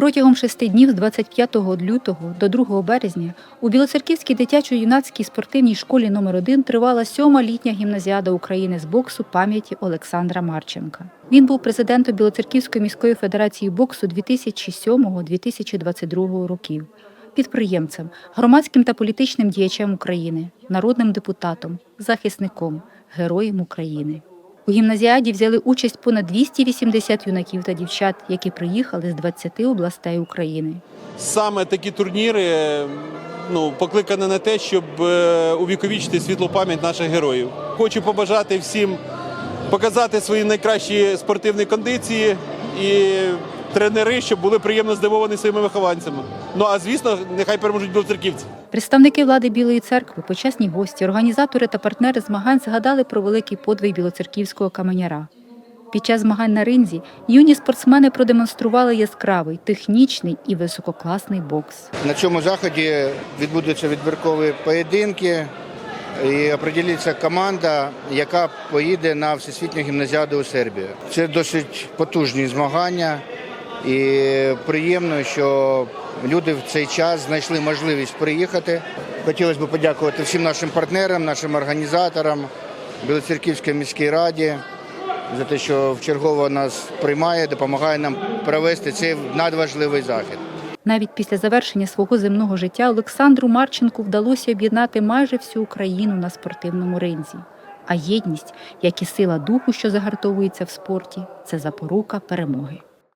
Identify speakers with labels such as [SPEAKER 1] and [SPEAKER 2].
[SPEAKER 1] Протягом шести днів з 25 лютого до 2 березня у Білоцерківській дитячо-юнацькій спортивній школі номер 1 тривала сьома літня гімназіада України з боксу пам'яті Олександра Марченка. Він був президентом Білоцерківської міської федерації боксу 2007-2022 років, підприємцем, громадським та політичним діячем України, народним депутатом, захисником, героєм України. У гімназіаді взяли участь понад 280 юнаків та дівчат, які приїхали з 20 областей України.
[SPEAKER 2] Саме такі турніри ну, покликані на те, щоб е, увіковічити світлу пам'ять наших героїв. Хочу побажати всім показати свої найкращі спортивні кондиції і тренери, щоб були приємно здивовані своїми вихованцями. Ну а звісно, нехай переможуть білоцерківці.
[SPEAKER 1] Представники влади Білої церкви, почесні гості, організатори та партнери змагань згадали про великий подвиг білоцерківського каменяра. Під час змагань на ринзі юні спортсмени продемонстрували яскравий, технічний і висококласний бокс.
[SPEAKER 3] На цьому заході відбудуться відбіркові поєдинки і оприділиться команда, яка поїде на всесвітню гімназіаду у Сербію. Це досить потужні змагання, і приємно, що люди в цей час знайшли можливість приїхати. Хотілося б подякувати всім нашим партнерам, нашим організаторам, Білоцерківській міській раді за те, що вчергово нас приймає, допомагає нам провести цей надважливий захід.
[SPEAKER 1] Навіть після завершення свого земного життя Олександру Марченку вдалося об'єднати майже всю Україну на спортивному ринзі. А єдність, як і сила духу, що загартовується в спорті, це запорука перемоги.